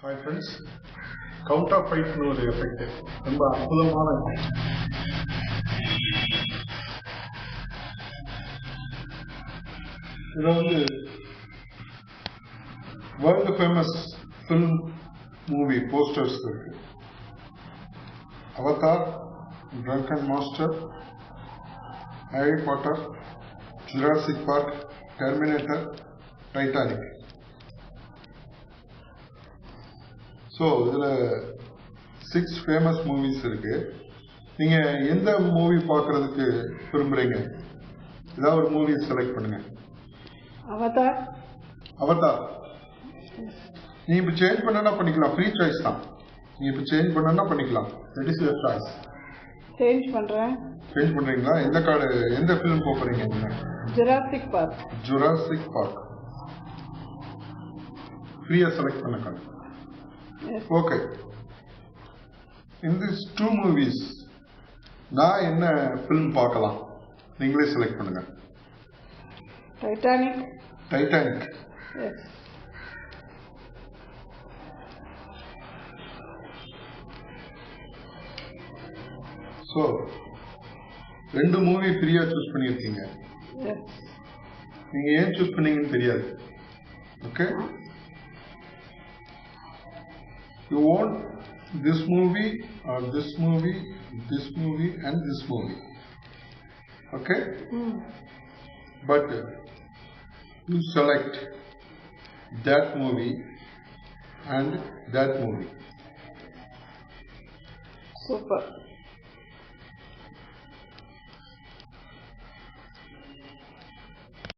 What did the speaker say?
Hi friends counter ஃபைட்னு ஒரு effect ரொம்ப அற்புதமான இதில் வந்து world famous film movie posters இருக்கு Avatar Drunken Master Harry Potter Jurassic Park Terminator Titanic so இதில் சிக்ஸ் ஃபேமஸ் மூவிஸ் இருக்கு. நீங்கள் எந்த மூவி பார்க்குறதுக்கு விரும்புகிறீங்க ஏதாவது ஒரு மூவி செலக்ட் பண்ணுங்க. அவதார் அவதார் நீ இப்போ சேஞ்ச் பண்ணனா பண்ணிக்கலாம். ஃப்ரீ சாய்ஸ் தான். நீ இப்போ சேஞ்ச் பண்ணனா பண்ணிக்கலாம். That is your choice change பண்ணுறேன் சேஞ்ச் பண்ணுறீங்களா எந்த கார்டு எந்த ஃபிலிம் போக போகிறீங்க நீங்கள் ஜுராசிக் பார்க் ஜுராசிக் பார்க் ஃப்ரீயாக செலக்ட் பண்ண card okay in this two movies நான் என்ன ஃபிலிம் பார்க்கலாம்? நீங்களே செலக்ட் பண்ணுங்க. டைட்டானிக் டைட்டானிக் ஸோ ரெண்டு மூவி ஃப்ரீயாக சூஸ் பண்ணியிருக்கீங்க. நீங்கள் ஏன் சூஸ் பண்ணீங்கன்னு தெரியாது. Okay you want this movie or this movie, this movie and this movie. Okay? Mm. But uh, you select that movie and that movie. Super.